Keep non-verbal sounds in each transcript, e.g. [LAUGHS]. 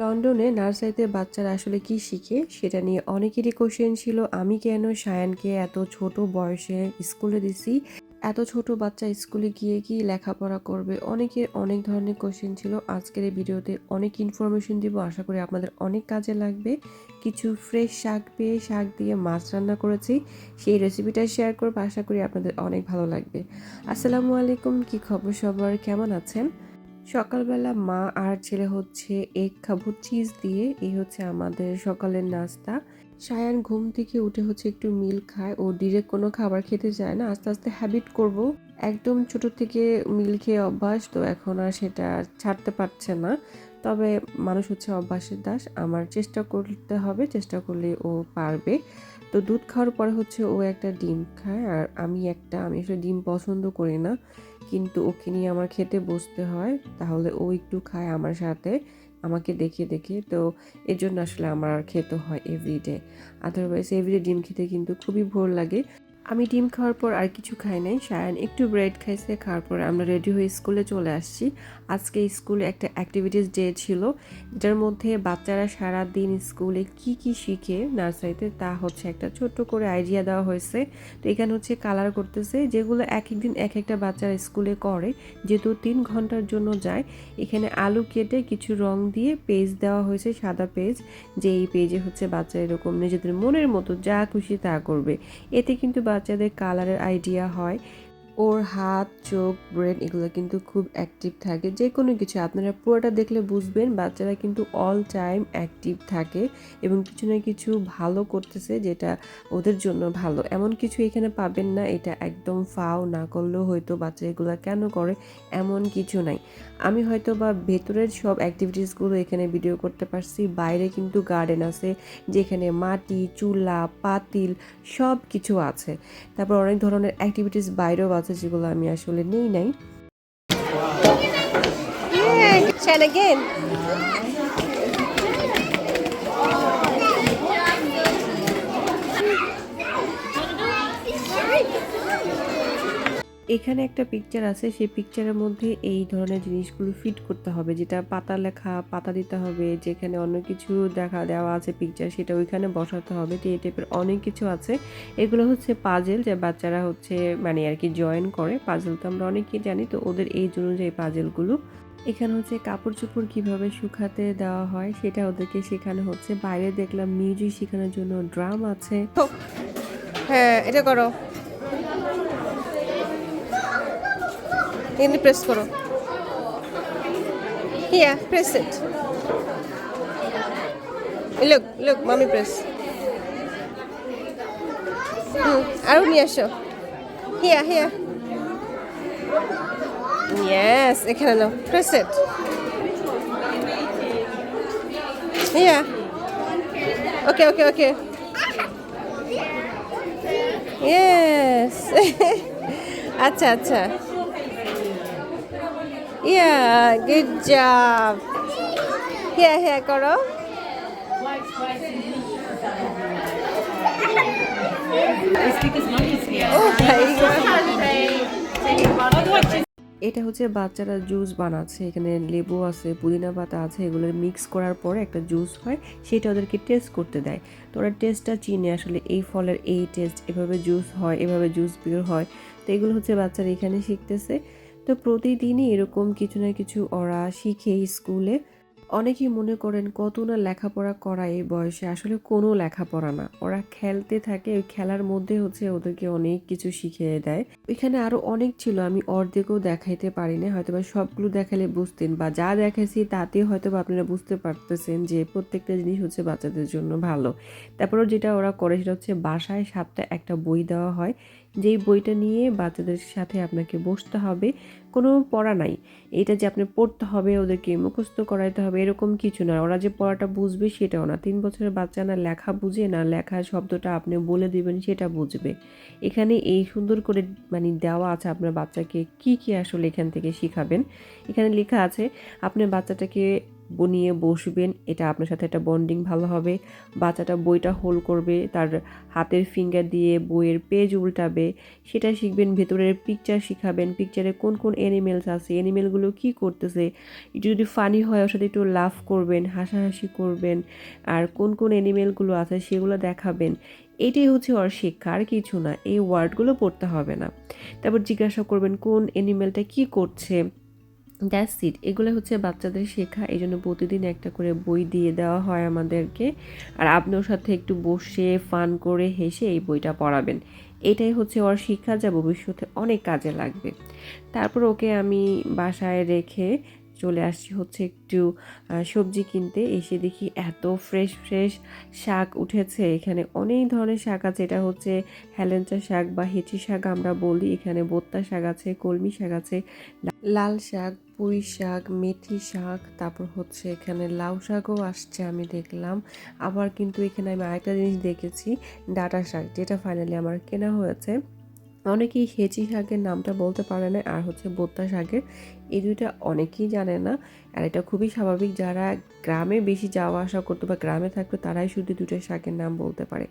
লন্ডনে নার্সারিতে বাচ্চারা আসলে কি শিখে, সেটা নিয়ে অনেকেরই কোশ্চেন ছিল, আমি কেন সায়ানকে এত ছোট বয়সে স্কুলে দিছি, এত ছোট বাচ্চা স্কুলে গিয়ে কি লেখাপড়া করবে? অনেকের অনেক ধরনের কোশ্চেন ছিল, আজকের এই ভিডিওতে অনেক ইনফরমেশন দিব, আশা করি আপনাদের অনেক কাজে লাগবে। কিছু ফ্রেশ শাক পেয়ে শাক দিয়ে মাছ রান্না করেছি, সেই রেসিপিটা শেয়ার করব, আশা করি আপনাদের অনেক ভালো লাগবে। আসসালামু আলাইকুম, কি খবর সবার? কেমন আছেন? সকালবেলা মা আর ছেলে হচ্ছে এগ খাব চিজ দিয়ে, এই হচ্ছে আমাদের সকালের নাস্তা। সায়ান ঘুম থেকে উঠে হচ্ছে একটু মিল খায়। ও ডিরেক্ট কোনো খাবার খেতে চায় না। আস্তে আস্তে হ্যাবিট করব। একদম ছোট থেকে মিল খেয়ে অভ্যাস, তো এখন আর সেটা ছাড়তে পারছে না। তবে মানুষ হচ্ছে অভ্যাসের দাস। আমার চেষ্টা করতে হবে, চেষ্টা করলে ও পারবে। তো দুধ খাওয়ার পরে হচ্ছে ও একটা ডিম খায়। আর আমি একটা, আমি আসলে ডিম পছন্দ করি না। কিন্তু ওকে নিয়ে আমার খেতে বসতে হয়, তাহলে ও একটু খায় আমার সাথে, আমাকে দেখে দেখে তো এজন্য জন্য আসলে আমার আর খেতে হয় এভরিডে আদারওয়াইজ এভরিডে ডিম খেতে কিন্তু খুবই ভোর লাগে। আমি ডিম খাওয়ার পর আর কিছু খাই নাই। সায়ান একটু ব্রেড খাইছে, খাওয়ার পর আমরা রেডি হয়ে স্কুলে চলে আসছি। আজকে স্কুলে একটা অ্যাক্টিভিটিস ডে ছিল, যার মধ্যে বাচ্চারা সারা দিন স্কুলে কি কি শিখে নার্সারিতে, তা হচ্ছে একটা ছোট্ট করে আইডিয়া দেওয়া হয়েছে। তো এখানে হচ্ছে কালার করতেছে, যেগুলো এক একদিন এক একটা বাচ্চারা স্কুলে করে, যেহেতু তিন ঘণ্টার জন্য যায়। এখানে আলু কেটে কিছু রং দিয়ে পেজ দেওয়া হয়েছে, সাদা পেজ যে এই পেজে হচ্ছে বাচ্চা এরকম নিজেদের মনের মতো যা খুশি তা করবে। এতে কিন্তু বাচ্চাদের কালারের আইডিয়া হয়। ওর হাত, চোখ ব্রেন এগুলো কিন্তু খুব অ্যাক্টিভ থাকে। যে কোনো কিছু, আপনারা পুরোটা দেখলে বুঝবেন বাচ্চারা কিন্তু অল টাইম অ্যাক্টিভ থাকে এবং কিছু না কিছু ভালো করতেছে যেটা ওদের জন্য ভালো। এমন কিছু এখানে পাবেন না, এটা একদম ফাও না করলেও হয়তো বাচ্চা এগুলো কেন করে, এমন কিছু নাই। আমি হয়তো বা ভেতরের সব অ্যাক্টিভিটিসগুলো এখানে ভিডিও করতে পারছি, বাইরে কিন্তু গার্ডেন আছে, যেখানে মাটি, চুলা, পাতিল সব কিছু আছে। তারপর অনেক ধরনের অ্যাক্টিভিটিস বাইরেও আছে। যেগুলো আমি আসলে নেই নাই। এখানে একটা পিকচার আছে, সেই পিকচারের মধ্যে এই ধরনের জিনিসগুলো ফিট করতে হবে। যেটা পাতা লেখা, পাতা দিতে হবে, যেখানে অন্য কিছু দেখা, দেওয়া আছে পিকচার সেটা ওইখানে বসাতে হবে। তো এই টাইপের অনেক কিছু আছে। এগুলো হচ্ছে পাজেল যে বাচ্চারা হচ্ছে মানে আর কি জয়েন করে। পাজেল তো আমরা অনেকেই জানি, তো ওদের এই অনুযায়ী পাজেলগুলো এখানে হচ্ছে কাপড় চোপড় কীভাবে শুকাতে দেওয়া হয়, সেটা ওদেরকে শেখানো হচ্ছে। বাইরে দেখলাম মিউজিক শেখানোর জন্য ড্রাম আছে। হ্যাঁ এটা করো। এখানে প্রেস করো here press it look look মামি প্রেস হুম আরও নিয়ে আসো হিয়া হিয়া ইয়েস এখানে নাও প্রেস ইট হিয়া ওকে ওকে ওকে Yes. আচ্ছা আচ্ছা [LAUGHS] ইয়া গুড জব হ্যাঁ হ্যাঁ করো Oh এটা হচ্ছে বাচ্চারা জুস বানাচ্ছে এখানে লেবু আছে পুদিনা পাতা আছে এগুলো মিক্স করার পরে একটা জুস হয় সেটা ওদেরকে টেস্ট করতে দেয়। তো ওরা টেস্টটা চিনে আসলে এই ফলের এই টেস্ট এভাবে জুস হয় এভাবে জুস বের হয়। তো এগুলো হচ্ছে বাচ্চারা এখানে শিখতেছে। তো প্রতিদিনই এরকম কিছু না কিছু ওরা শিখে স্কুলে। অনেকেই মনে করেন, কত না লেখাপড়া করা এই বয়সে? আসলে কোনো লেখাপড়া না। ওরা খেলতে থাকে, ওই খেলার মধ্যে হচ্ছে ওদেরকে অনেক কিছু শিখিয়ে দেয়। ওইখানে আরও অনেক ছিল, আমি অর্ধেকও দেখাইতে পারি না হয়তো বা সবগুলো দেখালে বুঝতেন বা যা দেখেছি তাতে হয়তো বা আপনারা বুঝতে পারতেছেন যে প্রত্যেকটা জিনিস হচ্ছে বাচ্চাদের জন্য ভালো। তারপরেও যেটা ওরা করে সেটা হচ্ছে বাসায় সাতটা একটা বই দেওয়া হয়। যেই বইটা নিয়ে বাচ্চাদের সাথে আপনাকে বসতে হবে, কোনো পড়া নাই। এটা যে আপনি পড়তে হবে, ওদেরকে মুখস্থ করাইতে হবে, এরকম কিছু না। ওরা যে পড়াটা বুঝবে সেটাও না। তিন বছরের বাচ্চা না লেখা বুঝে, না লেখা শব্দটা আপনি বলে দিবেন সেটা বুঝবে। এখানে এই সুন্দর করে মানে দেওয়া আছে আপনার বাচ্চাকে কি কি আসলে এখান থেকে শিখাবেন। এখানে লেখা আছে আপনার বাচ্চাটাকে নিয়ে বসবেন, এটা আপনার সাথে একটা বন্ডিং ভালো হবে। বাচ্চাটা বইটা হোল করবে, তার হাতের ফিঙ্গার দিয়ে বইয়ের পেজ উল্টাবে, সেটা শিখবেন, ভেতরের পিকচার শিখাবেন পিকচারে কোন কোন অ্যানিমেলস আছে অ্যানিমেলগুলো কি করতেছে, একটু যদি ফানি হয়, ওর সাথে একটু লাভ করবেন, হাসাহাসি করবেন, আর কোন কোন অ্যানিমেলগুলো আছে, সেগুলো দেখাবেন। এটাই হচ্ছে ওর শিক্ষা, আর কিছু না, এই ওয়ার্ডগুলো পড়তে হবে না। তারপর জিজ্ঞাসা করবেন, কোন অ্যানিমেলটা কি করছে? দ্যাটস ইট এগুলো হচ্ছে বাচ্চাদের শেখা। এই জন্য প্রতিদিন একটা করে বই দিয়ে দেওয়া হয় আমাদেরকে। আর আপনার সাথে একটু বসে ফান করে হেসে এই বইটা পড়াবেন। এটাই হচ্ছে ওর শিক্ষা যা ভবিষ্যতে অনেক কাজে লাগবে। তারপর ওকে আমি বাসায় রেখে চলে আসছি হচ্ছে একটু সবজি কিনতে। এসে দেখি এত ফ্রেশ ফ্রেশ শাক উঠেছে। এখানে অনেক ধরনের শাক আছে। এটা হচ্ছে হেলেঞ্চা শাক বা হেঁচি শাক আমরা বলি। এখানে বোত্তা শাক আছে, কলমি শাক আছে, লাল শাক, পুঁই শাক, মেথি শাক, তারপর হচ্ছে এখানে লাউ শাকও আসছে আমি দেখলাম। আবার কিন্তু এখানে আমি আরেকটা জিনিস দেখেছি, ডাটা শাক, যেটা ফাইনালি আমার কেনা হয়েছে। অনেকেই হেঁচি শাকের নামটা বলতে পারে না, আর হচ্ছে বোত্তা শাকের। এই দুইটা অনেকেই জানে না, আর এটা খুবই স্বাভাবিক। যারা গ্রামে বেশি যাওয়া আসা করতো বা গ্রামে থাকতো, তারাই শুধু দুটো শাকের নাম বলতে পারে।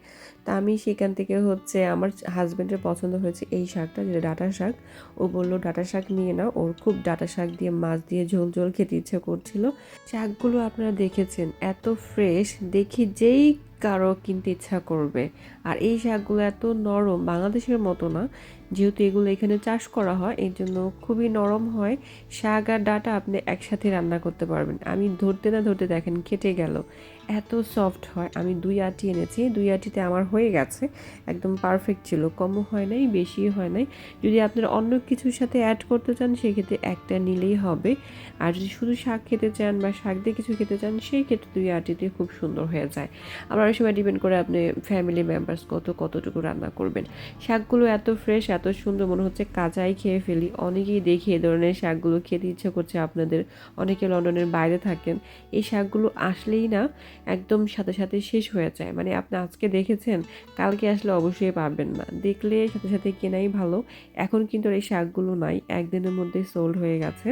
তা আমি সেখান থেকে হচ্ছে আমার হাজব্যান্ডের পছন্দ হয়েছে এই শাকটা, যেটা ডাটা শাক। ও বলল, ডাটা শাক নিয়ে নাও। ওর খুব ডাটা শাক দিয়ে, মাছ দিয়ে ঝোল ঝোল খেতে ইচ্ছে করছিল। শাকগুলো আপনারা দেখেছেন, এত ফ্রেশ দেখি যেই কারও কিনতে ইচ্ছা করবে। আর এই শাকগুলো এত নরম বাংলাদেশের মতো না। যেহেতু এগুলো এখানে চাষ করা হয়, এর জন্য খুবই নরম হয়। শাক আর ডাটা আপনি একসাথে রান্না করতে পারবেন। আমি ধরতে না ধরতে দেখেন কেটে গেল। এত সফট হয়। আমি দুই আটি এনেছি। দুই আটিতে আমার হয়ে গেছে। একদম পারফেক্ট ছিল। কমও হয় নাই বেশি হয় নাই। যদি আপনারা অন্য কিছুর সাথে অ্যাড করতে চান, সেক্ষেত্রে একটা নিলেই হবে। আর যদি শুধু শাক খেতে চান বা শাক দিয়ে কিছু খেতে চান সেই ক্ষেত্রে দুই আটিতে খুব সুন্দর হয়ে যায়। আবার সময় ডিপেন্ড করে আপনি ফ্যামিলি মেম্বার্স কত কতটুকু রান্না করবেন। শাকগুলো এত ফ্রেশ এত সুন্দর মনে হচ্ছে কাঁচাই খেয়ে ফেলি। অনেকেই দেখি এ ধরনের শাকগুলো খেতে ইচ্ছে করছে আপনাদের। অনেকে লন্ডনের বাইরে থাকেন। এই শাকগুলো আসলেই না একদম সাথে সাথে শেষ হয়ে যায়। মানে আপনি আজকে দেখেছেন, কালকে আসলে অবশ্যই পাবেন না। দেখলে সাথে সাথে কেনাই ভালো। এখন কিন্তু এই শাকগুলো নাই। একদিনের মধ্যে সোল্ড হয়ে গেছে।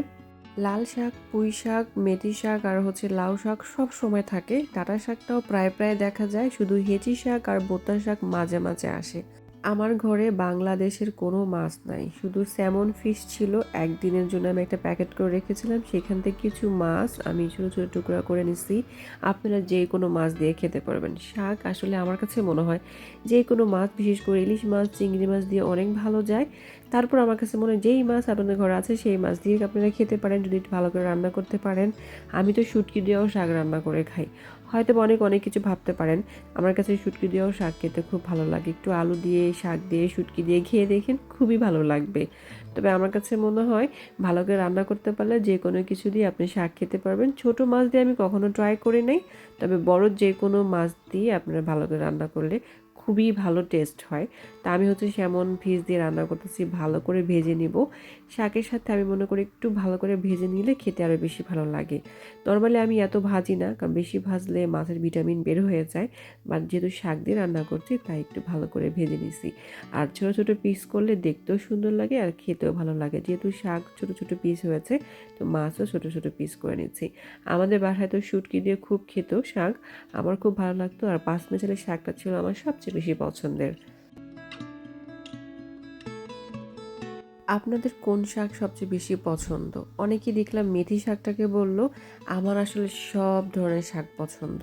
লাল শাক, পুঁই শাক, মেথি শাক আর হচ্ছে লাউ শাক সব সময় থাকে। ডাটা শাকটাও প্রায় প্রায় দেখা যায়। শুধু হেঁচি শাক আর বোতা শাক মাঝে মাঝে আসে। আমার ঘরে বাংলাদেশের কোনো মাছ নাই। শুধু স্যামন ফিশ ছিল। একদিনের জন্য আমি একটা প্যাকেট করে রেখেছিলাম। সেখান থেকে কিছু মাছ আমি ছোটো ছোটো টুকরা করে নিছি। আপনারা যে কোনো মাছ দিয়ে খেতে পারবেন। শাক আসলে আমার কাছে মনে হয় যে কোনো মাছ, বিশেষ করে ইলিশ মাছ, চিংড়ি মাছ দিয়ে অনেক ভালো যায়। তারপর আমার কাছে মনে হয় যেই মাছ আপনাদের ঘরে আছে, সেই মাছ দিয়ে আপনারা খেতে পারেন। যদি ভালো করে রান্না করতে পারেন। আমি তো শুটকি দিয়েও শাক রান্না করে খাই। হয়তো অনেক অনেক কিছু ভাবতে পারেন। আমার কাছে শুটকি দিয়েও শাক খেতে খুব ভালো লাগে। একটু আলু দিয়ে, শাক দিয়ে, শুটকি দিয়ে খেয়ে দেখেন খুবই ভালো লাগবে। তবে আমার কাছে মনে হয় ভালো করে রান্না করতে পারলে যে কোনো কিছু দিয়ে আপনি শাক খেতে পারবেন। ছোট মাছ দিয়ে আমি কখনো ট্রাই করি নাই, তবে বড় যে কোনো মাছ দিয়ে আপনারা ভালো করে রান্না করলে খুবই ভালো টেস্ট হয়। তা আমি হচ্ছে সেমন ফিস দিয়ে রান্না করতেছি, ভালো করে ভেজে নিব। শাকের সাথে আমি মনে করি একটু ভালো করে ভেজে নিলে খেতে আরও বেশি ভালো লাগে। নর্মালি আমি এত ভাজি না, কারণ বেশি ভাজলে মাছের ভিটামিন বের হয়ে যায়। বা যেহেতু শাক দিয়ে রান্না করছি, তাই একটু ভালো করে ভেজে নিছি। আর ছোট ছোট পিস করলে দেখতেও সুন্দর লাগে আর খেতেও ভালো লাগে। যেহেতু শাক ছোট ছোট পিস হয়েছে, তো মাছও ছোট ছোট পিস করে নিচ্ছি আমাদের বাসায় তো শুটকি দিয়ে খুব খেত শাক। আমার খুব ভালো লাগতো আর পাঁচ মেচালের শাকটা ছিল আমার সবচেয়ে বেশি পছন্দের। আপনাদের কোন শাক সবচেয়ে বেশি পছন্দ? অনেকেই দেখলাম মেথি শাকটাকে বলল, আমার আসলে সব ধরনের শাক পছন্দ।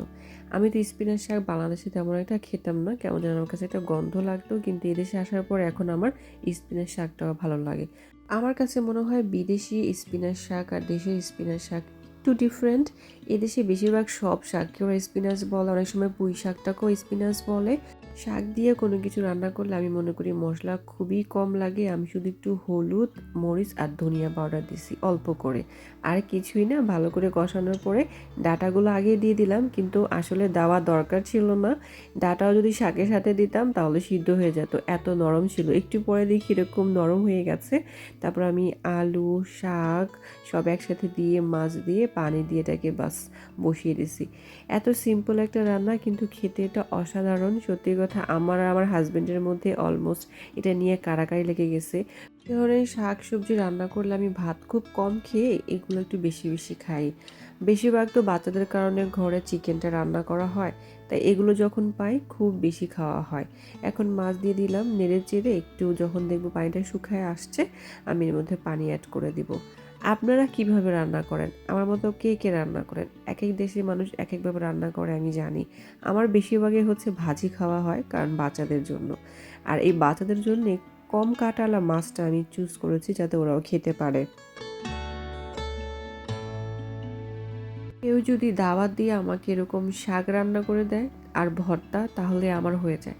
আমি তো স্পিনাচ শাক বাংলাদেশে তেমন একটা খেতাম না, কেমন যেন আমার কাছে একটা গন্ধ লাগতো, কিন্তু এদেশে আসার পর এখন আমার স্পিনাচ শাকটাও ভালো লাগে। আমার কাছে মনে হয় বিদেশি স্পিনাচ শাক আর দেশের স্পিনাচ শাক একটু ডিফারেন্ট এদেশে বেশিরভাগ সব শাককে ওরা স্পিনাচ বলে, অনেক সময় পুঁই শাকটাকেও স্পিনাচ বলে। শাক দিয়ে কোনো কিছু রান্না করলে আমি মনে করি মশলা খুবই কম লাগে। আমি শুধু একটু হলুদ, মরিচ আর ধনিয়া পাউডার দিছি অল্প করে। আর কিছুই না, ভালো করে কষানোর পরে ডাটাগুলো আগে দিয়ে দিলাম, কিন্তু আসলে দেওয়া দরকার ছিল না। ডাটাও যদি শাকের সাথে দিতাম তাহলে সিদ্ধ হয়ে যেত, এত নরম ছিল। একটু পরে দেখি এরকম নরম হয়ে গেছে। তারপর আমি আলু, শাক সব একসাথে দিয়ে, মাছ দিয়ে, পানি দিয়ে এটাকে বাস বসিয়ে দিছি। এত সিম্পল একটা রান্না, কিন্তু খেতে এটা অসাধারণ, সত্যি কথা, আমার আর আমার হাজব্যান্ডের মধ্যে অলমোস্ট এটা নিয়ে কারাকারি লেগে গেছে। ধরনের শাক সবজি রান্না করলে আমি ভাত খুব কম খেয়ে এগুলো একটু বেশি বেশি খাই। বেশিরভাগ তো বাচ্চাদের কারণে ঘরে চিকেনটা রান্না করা হয়, তাই এগুলো যখন পাই খুব বেশি খাওয়া হয়। এখন মাছ দিয়ে দিলাম, নেড়ে চেড়ে একটু যখন দেখব পানিটা শুকায় আসছে, আমি এর মধ্যে পানি অ্যাড করে দিব। আপনারা কীভাবে রান্না করেন? আমার মতো কে কে রান্না করেন? এক এক দেশের মানুষ এক একভাবে রান্না করে, আমি জানি। আমার বেশিরভাগই হচ্ছে ভাজি খাওয়া হয়, কারণ বাচ্চাদের জন্য। আর এই বাচ্চাদের জন্য কম কাটালা মাছটা আমি চুজ করেছি যাতে ওরাও খেতে পারে। কেউ যদি দাওয়াত দিয়ে আমাকে এরকম শাক রান্না করে দেয় আর ভর্তা, তাহলে আমার হয়ে যায়।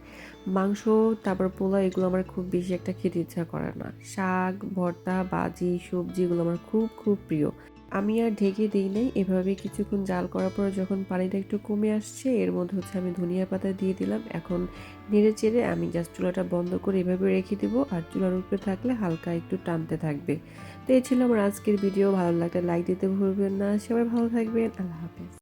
মাংস, তারপর পোলা এগুলো আমার খুব বেশি একটা খেতে ইচ্ছা করে না। শাক, ভর্তা বাজি সবজি এগুলো আমার খুব খুব প্রিয়। আমি আর ঢেকে দিই নাই। এভাবে কিছুক্ষণ জাল করার পর যখন পানিটা একটু কমে আসছে, এর মধ্যে হচ্ছে আমি ধনিয়া পাতা দিয়ে দিলাম। এখন নেড়ে চেড়ে আমি জাস্ট চুলাটা বন্ধ করে এভাবে রেখে দেবো। আর চুলার উপরে থাকলে হালকা একটু টানতে থাকবে। তো এই ছিল আমার আজকের ভিডিও। ভালো লাগলে লাইক দিতে ভুলবেন না। সবাই ভালো থাকবেন। আল্লাহ হাফেজ।